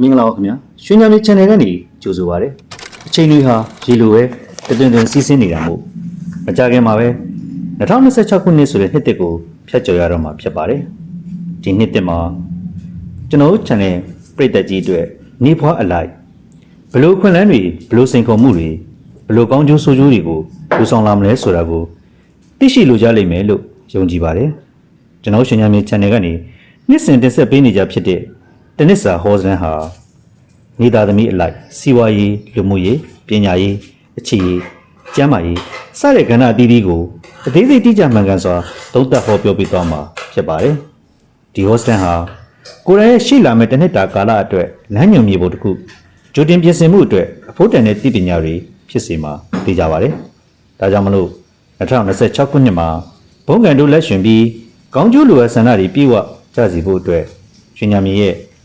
မင်္ဂလာပါခင်ဗျာရွှေညံမြေ channel ကနေကြိုဆိုပါရစေအချိန်တွေဟာရေလိုပဲတတွင်တွင်စီးဆင်းနေတာမို့မကြခင်မှာပဲ2026ခုနှစ်ဆိုတဲ့နှစ်တစ်ကိုဖျက်ကျော်ရတော့မှာဖြစ်ပါတယ်ဒီနှစ်တစ်မှာကျွန်တော်တို့ channel ပရိသတ်ကြီးအတွက်နေဖွားအလိုက်ဘလို့ခွင့်လန်းတွေဘလို့စိန်ခေါ်မှုတွေဘလို့ကောင်းကျိုးဆိုးကျိုးတွေကိုလူဆောင်လာမလဲဆိုတာကိုသိရှိလိုကြလိမ့်မယ်လို့ယုံကြည်ပါတယ်ကျွန်တော်ရွှေညံမြေ channel ကနေနှစ်စဉ်တင်ဆက်ပေးနေကြဖြစ်တဲ့ တနစ်စာဟောစန်းဟာနေသားသမီးအလိုက်စီဝါရေးလူမှုရေးပညာရေးအခြေရေးကျန်းမာရေးစတဲ့ကဏ္ဍအသီးသီးကိုအသေးစိတ်တိကျမှန်ကန်စွာသုံးသပ်ဟောပြောပေးသွားမှာဖြစ်ပါတယ်ဒီဟောစတန်ဟာကိုယ်တိုင်ရဲ့ရှိလာမဲ့တစ်နှစ်တာကာလအတွက်လမ်းညွှန်မြေပုံတစ်ခုကြိုတင်ပြင်ဆင်မှုအတွက်အဖို့တန်တဲ့တည်ပညာတွေဖြစ်စေမှာသိကြပါတယ်ဒါကြောင့်မလို့2026ခုနှစ်မှာဘုံကန်တို့လက်ရှင်ပြီးကောင်းကျိုးလိုအပ်ဆန္ဒတွေပြည့်ဝကြစီဖို့အတွက်ရှင်ညာမြေရဲ့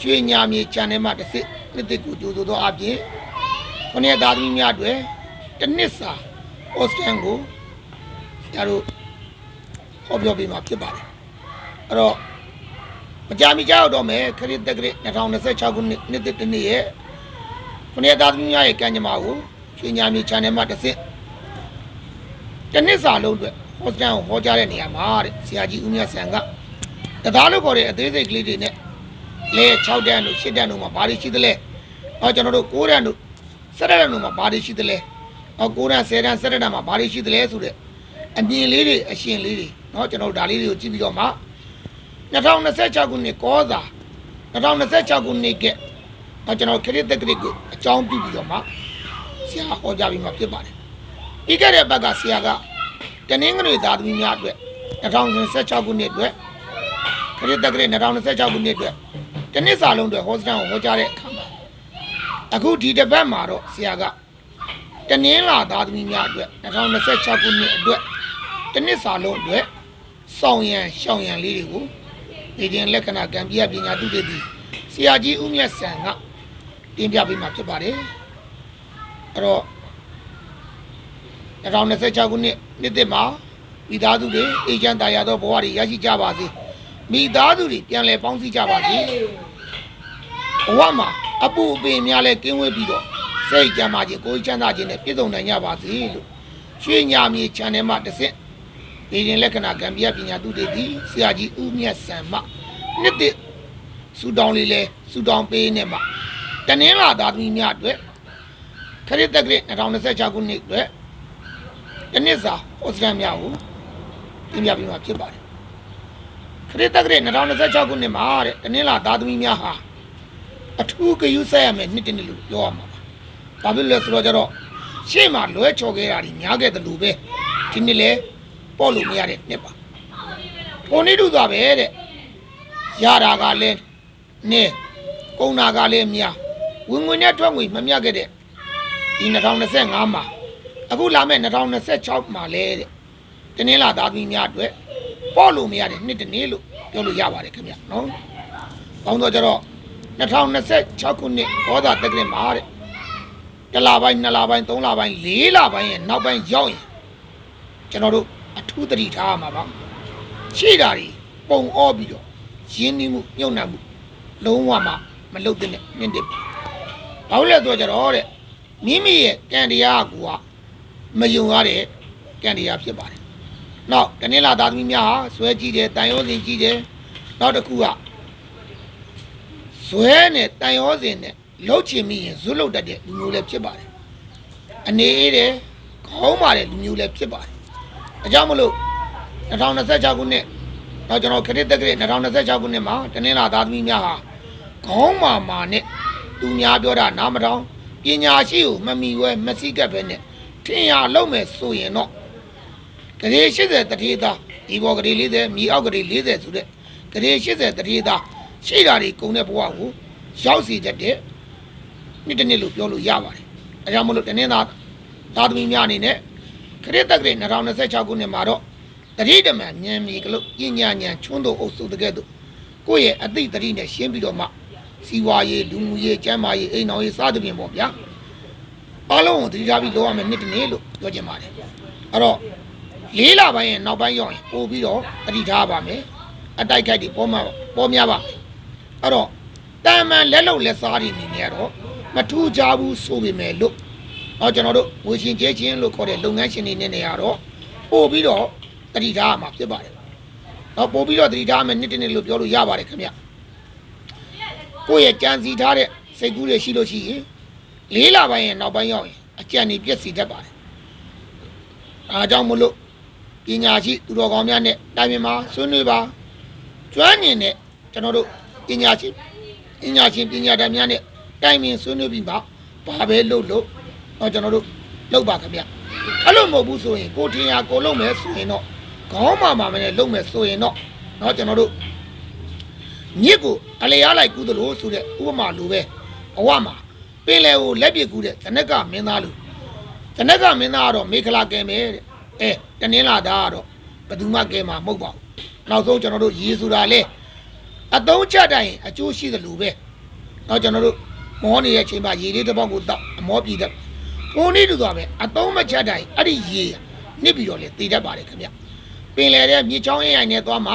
ကျွေးညာမြေချန်နယ်မှာတစ်စစ်နှစ်တစ်ကိုကြိုးဆိုသောအပြင်ခொနည်းသားသမီးများအတွက်တစ်နှစ်စာဩစတန်ကိုဆရာတို့ဟောပြောပေးမှာဖြစ်ပါတယ်အဲ့တော့မကြာမီကြောက်တော့မယ်ခရစ်တက္ကရာ2026ခုနှစ်နှစ်တစ်နေ့ရဲ့ခொနည်းသားသမီးများရဲ့ကံကြမ္မာကိုကျွေးညာမြေချန်နယ်မှာတစ်စစ်တစ်နှစ်စာလုံးအတွက်ဟောစတန်ကိုဟောကြားတဲ့နေရာမှာတဲ့ဆရာကြီးဦးမြတ်ဆန်ကတသားလို့ခေါ်တဲ့အသေးစိတ်ကလေးတွေနဲ့ လဲ6တန်းတို့7တန်းတို့မှာဘာတွေရှိသလဲ။ဟောကျွန်တော်တို့9တန်းတို့7တန်းတို့မှာဘာတွေရှိသလဲ။ဟော9တန်း10တန်း7တန်းမှာဘာတွေရှိသလဲဆိုတဲ့အမြင်လေးတွေအရှင်လေးတွေเนาะကျွန်တော်တို့ဒါလေးတွေကိုကြည့်ပြီးတော့မှ2026ခုနှစ်ကောသာ2026ခုနှစ်ကဟောကျွန်တော်ခရစ်တက်ကလေးကိုအကြောင်းပြုပြီးတော့မှဆရာဟောကြားပြီးမှဖြစ်ပါတယ်။ ပြီးခဲ့တဲ့ဘက်ကဆရာကတနင်္ဂနွေသားသမီးများအတွက်2016ခုနှစ်အတွက်ခရစ်တက္ကရာ2026ခုနှစ်အတွက် တနစ်စာလုံးအတွက်ဟောစတန်ကိုဟောကြားတဲ့အခါမှာအခုဒီတစ်ပတ်မှာတော့ဆရာကတနင်္လာသားသမီးများအတွက်2026ခုနှစ်အတွက်တနစ်စာလုံးအတွက်စောင်းရန်ရှောင်းရန်လေးတွေကိုနေခြင်းလက္ခဏာကံပြပညာသူတွေသည်ဆရာကြီးဦးမြတ်ဆန်ကတင်ပြပေးမှာဖြစ်ပါတယ်အဲ့တော့2026ခုနှစ်နှစ်သစ်မှာမိသားစုတွေအေဂျင့်တာယာသောဘဝတွေရရှိကြပါစေ မိသားစုတွေပြန်လည်ပေါင်းစည်းကြပါစေဘဝမှာအပူအပင်များလဲကင်းဝေးပြီးတော့စိတ်ကြမ်းပါခြင်းကိုယ်ချမ်းသာခြင်းနဲ့ပြည့်စုံနိုင်ကြပါစေလို့ရွှေညာမြေ channel မှာတစ်ဆင့်ဒီရင်လက္ခဏာကံပြပညာသူတွေဒီဆရာကြီးဦးမြတ်ဆံမနှစ်သစ်စူတောင်းလေးလဲစူတောင်းပေးနေမှာတနင်္လာသားသမီးများအတွက်ခရစ်တက္ကရာ2026ခုနှစ်အတွက်တနစ်စာဟောစတန်များကိုတင်ပြပေးမှာဖြစ်ပါတယ် ခရစ်တက္ကရာ2026ခုနှစ်မှာတဲ့တနင်္လာသားသမီးများဟာအထူးဂရုစိုက်ရမယ်နှစ်တစ်နှစ်လို့ပြောရမှာပါဘာဖြစ်လဲဆိုတော့ကျတော့ရှေ့မှာလွဲချော်ခဲ့တာကြီးများခဲ့တယ်လို့ပဲဒီနှစ်လဲပေါ့လို့မရတဲ့နှစ်ပါဘုံနေတူသွားပဲတဲ့ရတာကလည်းနင်းကုန်တာကလည်းများဝင်ငွေနဲ့ထွက်ငွေမမျှခဲ့တဲ့ဒီ2025မှာအခုလာမဲ့2026မှာလဲတဲ့တနင်္လာသားသမီးများအတွက် ပေါ့လို့မရတဲ့နှစ်တစ်နေ့လို့ပြောလို့ရပါတယ်ခင်ဗျနော်။ပေါင်းတော့ကျတော့2026ခုနှစ်ဘောသာတက္ကရာမှာတဲ့တစ်လပိုင်းနှစ်လပိုင်းသုံးလပိုင်းလေးလပိုင်းရဲ့နောက်ပိုင်းရောက်ရင်ကျွန်တော်တို့အထူးသတိထားရမှာပါ။ရှိတာတွေပုံအောပြီးတော့ရင်းနှီးမှုညှို့နှံမှုလုံးဝမှမလုပ်တဲ့နဲ့နှင်းတစ်ဘာလို့လဲဆိုတော့ကျတော့တဲ့မိမိရဲ့ကံတရားကမယုံရတဲ့ကံတရားဖြစ်ပါတယ်။ နောက်တနင်္လာသားသမီးများဟာဇွဲကြည့်တယ်တန်ရောစင်ကြည့်တယ်။နောက်တစ်ခုကဇွဲနဲ့တန်ရောစင်နဲ့လှုပ်ချင်မိရင်ဇွတ်လှုပ်တတ်တဲ့လူမျိုးလည်းဖြစ်ပါတယ်။အနေအေးတယ်ခေါင်းမာတဲ့လူမျိုးလည်းဖြစ်ပါတယ်။အကြောင်းမလို့2026ခုနှစ်တော့ကျွန်တော်ခရစ်တက္ကရာ2026ခုနှစ်မှာတနင်္လာသားသမီးများဟာခေါင်းမာမာနဲ့သူများပြောတာနားမထောင်ပညာရှိကိုမမီဝဲမစိကပ်ပဲနဲ့ထင်ရလုံးမယ်ဆိုရင်တော့ ဂရေ80တတိသားဒီဘောဂရေ40မြေအောက်ဂရေ40ဆိုတဲ့ဂရေ80တတိသားရှိတာတွေကုန်တဲ့ဘဝကိုရောက်စီတတ်တဲ့နေ့တစ်နေ့လို့ပြောလို့ရပါတယ်အဲကြောင့်မလို့တနင်္သာသာသမီများအနေနဲ့ခရစ်တက္ကရာ2026ခုနှစ်မှာတော့တတိတမန်ဉာဏ်မြေကလို့ပညာဉာဏ်ချွန်းတို့အုပ်စုတကယ်တော့ကိုယ့်ရဲ့အသိတတိနဲ့ရှင်းပြီးတော့မှစီဝါရေးလူမှုရေးကျန်းမာရေးအိမ်တော်ရေးစသဖြင့်ပေါ့ဗျာအားလုံးကိုတတိထားပြီးလုပ်ရမယ်နေ့တစ်နေ့လို့ပြောချင်ပါတယ်အဲ့တော့ လေးလပိုင်းရဲ့နောက်ပိုင်းရောက်ရင်ပို့ပြီးတော့တတိထားပါမယ်အတိုက်ခိုက်တွေပေါ်မှာပေါ်များပါမယ်အဲ့တော့တာမန်လက်လုံလက်စားတွေနေနေတော့မထူးကြဘူးဆိုပေမဲ့လို့တော့ကျွန်တော်တို့ဝေရှင်ကျဲချင်းလို့ခေါ်တဲ့လုပ်ငန်းရှင်တွေနဲ့နေရတော့ပို့ပြီးတော့တတိထားရမှာဖြစ်ပါတယ်တော့ပို့ပြီးတော့တတိထားမယ်နေ့တစ်နေ့လို့ပြောလို့ရပါတယ်ခင်ဗျကိုယ့်ရဲ့ကြံစီထားတဲ့စိတ်ကူးတွေရှိလို့ရှိရင်လေးလပိုင်းရဲ့နောက်ပိုင်းရောက်ရင်အကြံတွေပြည့်စည်တတ်ပါတယ်အားကြောင့်မလို့ ပညာရှိသူတော်ကောင်းများနဲ့တိုင်ပင်မှာဆွေးနွေးပါကျွမ်းကျင်တဲ့ကျွန်တော်တို့ပညာရှိပညာရှင်ပညာတတ်များနဲ့တိုင်ပင်ဆွေးနွေးပြီးပါဘာပဲလုပ်လို့တော့ကျွန်တော်တို့လုပ်ပါခင်ဗျအဲ့လိုမဟုတ်ဘူးဆိုရင်ကိုထင်ရကိုလုံးမယ်ဆိုရင်တော့ခေါင်းမာမာမနဲ့လုံးမယ်ဆိုရင်တော့တော့ကျွန်တော်တို့မြစ်ကိုအလေရလိုက်ကူးသလိုဆိုတဲ့ဥပမာလိုပဲအဝမှာပင်လယ်ကိုလက်ပစ်ကူးတဲ့တနက်ကမင်းသားလိုတနက်ကမင်းသားကတော့မေခလာကဲမယ်တဲ့ အဲတနင်္လာသားကတော့ဘယ်သူမှကဲမှာမဟုတ်ပါဘူးနောက်ဆုံးကျွန်တော်တို့ရေဆိုတာလဲအတုံးချတိုင်းအကျိုးရှိသလိုပဲတော့ကျွန်တော်တို့မောနေတဲ့အချိန်မှာရေလေးတစ်ပေါက်ကိုတောက်အမောပြည်တဲ့ပုံနေတူသွားပဲအတုံးမချတိုင်းအဲ့ဒီရေနစ်ပြီးတော့လေတည်တတ်ပါတယ်ခင်ဗျပင်လယ်တဲ့မြေချောင်းရင်ရိုင်နဲ့သွားမှ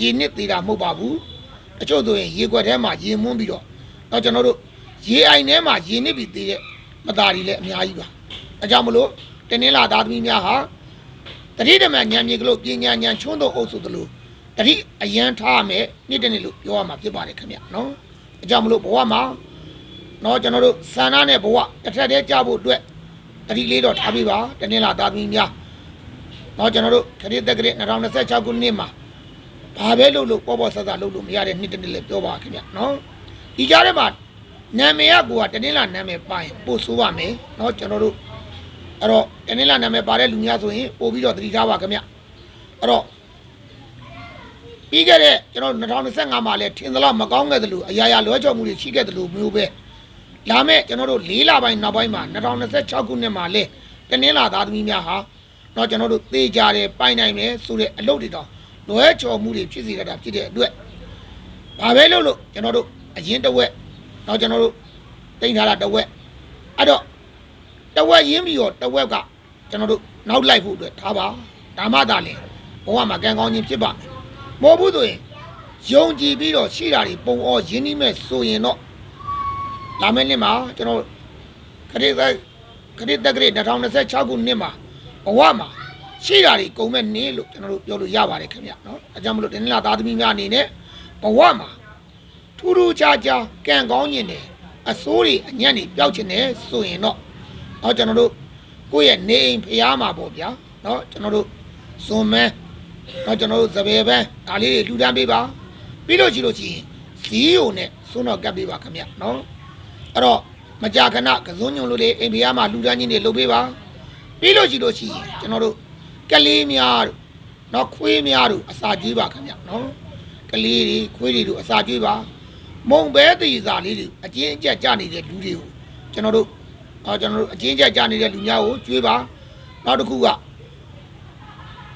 ရေနစ်သေးတာမဟုတ်ပါဘူးအချို့ဆိုရင်ရေခွက်ထဲမှာရေမွန်းပြီးတော့တော့ကျွန်တော်တို့ရေအိုင်ထဲမှာရေနစ်ပြီးသေးတဲ့မသားတွေလည်းအများကြီးပါအဲကြောင့်မလို့တင်းနှင်းလာသားသမီးများဟာ တတိဓမ္မဉာဏ်မြေကလို့ပညာဉာဏ်ချွန်းသောအုပ်စုသလိုတတိအယံထားမယ်နေ့တနေ့လို့ပြောရမှာဖြစ်ပါတယ်ခင်ဗျနော်အကြောင်းမလို့ဘဝမှာနော်ကျွန်တော်တို့ဆန္ဒနဲ့ဘဝတစ်ထက်တည်းကြဖို့အတွက်တတိလေးတော့ထားပြီးပါတနေ့လာသားသမီးများနော်ကျွန်တော်တို့ခရစ်တက်ကရစ်2026ခုနှစ်မှာဘာပဲလုပ်လို့ပေါ်ပေါ်ဆဆလုပ်လို့မရတဲ့နှစ်တနေ့လည်းပြောပါခင်ဗျနော်ဒီကြားထဲမှာနာမည်ကကိုကတနေ့လာနာမည်ပိုင်ပို့ဆိုးပါမယ်နော်ကျွန်တော်တို့ အဲ့တော့တနင်္လာနာမည်ပါတဲ့လူများဆိုရင်ပို့ပြီးတော့တတိထားပါခင်ဗျအဲ့တော့ပြီးခဲ့တဲ့ကျွန်တော်2025မှာလည်းထင်သလားမကောင်းခဲ့သလိုအရာရာလွဲချော်မှုတွေရှိခဲ့သလိုမျိုးပဲလာမဲ့ကျွန်တော်တို့၄လပိုင်းနောက်ပိုင်းမှာ2026ခုနှစ်မှာလည်းတနင်္လာသားသမီးများဟာတော့ကျွန်တော်တို့သေကြတယ်ပိုင်နိုင်တယ်ဆိုတဲ့အလုပ်တွေတော့လွဲချော်မှုတွေဖြစ်စေတာဖြစ်တဲ့အတွက်ဘာပဲလုပ်လို့ကျွန်တော်တို့အရင်တစ်ဝက်တော့ကျွန်တော်တို့တင်ထားတာတစ်ဝက်အဲ့တော့ တစ်ဝက်ရင်းပြီးတော့တစ်ဝက်ကကျွန်တော်တို့နောက်လိုက်ဖို့အတွက်ထားပါဒါမှသာလေဘဝမှာကံကောင်းခြင်းဖြစ်ပါမယ်မဟုတ်ဘူးဆိုရင်ယုံကြည်ပြီးတော့ရှိတာတွေပုံအောရင်းနှီးမဲ့ဆိုရင်တော့လာမယ့်နှစ်မှာကျွန်တော်ခရစ်သက်ခရစ်တက္ကရာ2026ခုနှစ်မှာဘဝမှာရှိတာတွေကုန်မဲ့နေ့လို့ကျွန်တော်တို့ပြောလို့ရပါတယ်ခင်ဗျနော်အဲကြောင့်မလို့ဒီနေ့လာသားသမီးများအနေနဲ့ဘဝမှာထူးထူးခြားခြားကံကောင်းခြင်းတယ်အစိုးတွေအညံ့တွေပျောက်ခြင်းတယ်ဆိုရင်တော့ တော့ကျွန်တော်တို့ကိုယ့်ရဲ့နေအိမ်ဖျားမှာပေါ့ဗျာเนาะကျွန်တော်တို့ဇွန်မဲတော့ကျွန်တော်တို့သပယ်ပန်းဒါလေးတွေလှူဒန်းပေးပါပြီးလို့ရှိလို့ရှိရင်ဇီးယိုနဲ့စွန်းတော့ကပ်ပေးပါခင်ဗျเนาะအဲ့တော့မကြာခဏကစုံညုံလို့လေအိမ်ဖျားမှာလှူဒန်းခြင်းတွေလုပ်ပေးပါပြီးလို့ရှိလို့ရှိရင်ကျွန်တော်တို့ကလေးများတို့เนาะခွေးများတို့အစာကျွေးပါခင်ဗျเนาะကလေးတွေခွေးတွေတို့အစာကျွေးပါ မုံပဲတည်စာလေးတွေအကျဉ်းအကျက်ကြနေတဲ့လူတွေကိုကျွန်တော်တို့ အော်ကျွန်တော်တို့အကျဉ်းအကျက်ကြနေတဲ့လူများကိုကြွေးပါနောက်တစ်ခုက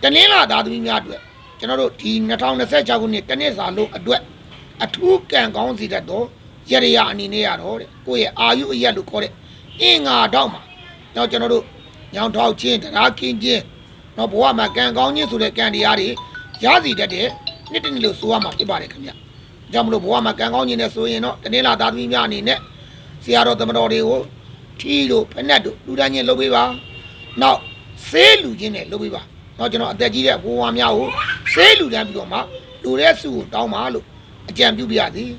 တနင်္လာသားသမီးများအတွက်ကျွန်တော်တို့ဒီ2026ခုနှစ်တနင်္စာလုံးအတွက်အထူးကံကောင်းစီတတ်တော့ရရရအနေနဲ့ရတော့တဲ့ကိုယ့်ရဲ့အာယုအရက်လို့ခေါ်တဲ့အင်္ဂါတော့မှာတော့ကျွန်တော်တို့ညောင်ထောက်ချင်းတရားကင်းချင်းတော့ဘဝမှာကံကောင်းခြင်းဆိုတဲ့ကံတရားတွေရစီတတ်တဲ့နှစ်တစ်နှစ်လို့ဆိုရမှာဖြစ်ပါတယ်ခင်ဗျကြောင့်မလို့ဘဝမှာကံကောင်းခြင်းနဲ့ဆိုရင်တော့တနေ့လာသားသမီးများအနေနဲ့ဆရာတော်သမတော်တွေကို ထီလို့ဖက်နဲ့တို့လူတိုင်းချင်းလုပ်ပေးပါနောက်ဆေးလူချင်းနဲ့လုပ်ပေးပါနောက်ကျွန်တော်အသက်ကြီးတဲ့ဘဝများကိုဆေးလူတန်းပြီးတော့မှလူတဲ့စုကိုတောင်းပါလို့အကြံပြုပြရသည်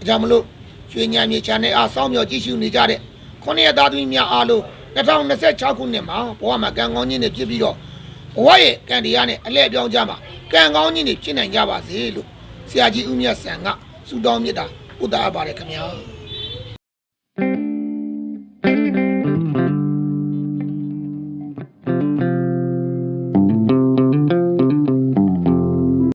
အကြောင်းမလို့ရွှေညံမြေ channel အားစောင့်မျှော်ကြည့်ရှုနေကြတဲ့ခုနှစ်ရက်သားသမီးများအားလုံး2026ခုနှစ်မှာဘဝမှာကံကောင်းခြင်းတွေဖြစ်ပြီးတော့ဘဝရဲ့ကံတရားနဲ့အလဲအပြောင်းကြမှာကံကောင်းခြင်းတွေဖြစ်နိုင်ကြပါစေလို့ဆရာကြီးဦးမြတ်ဆန်ကစူတောင်းမြတ်တာဥဒါအပ်ပါတယ်ခင်ဗျာ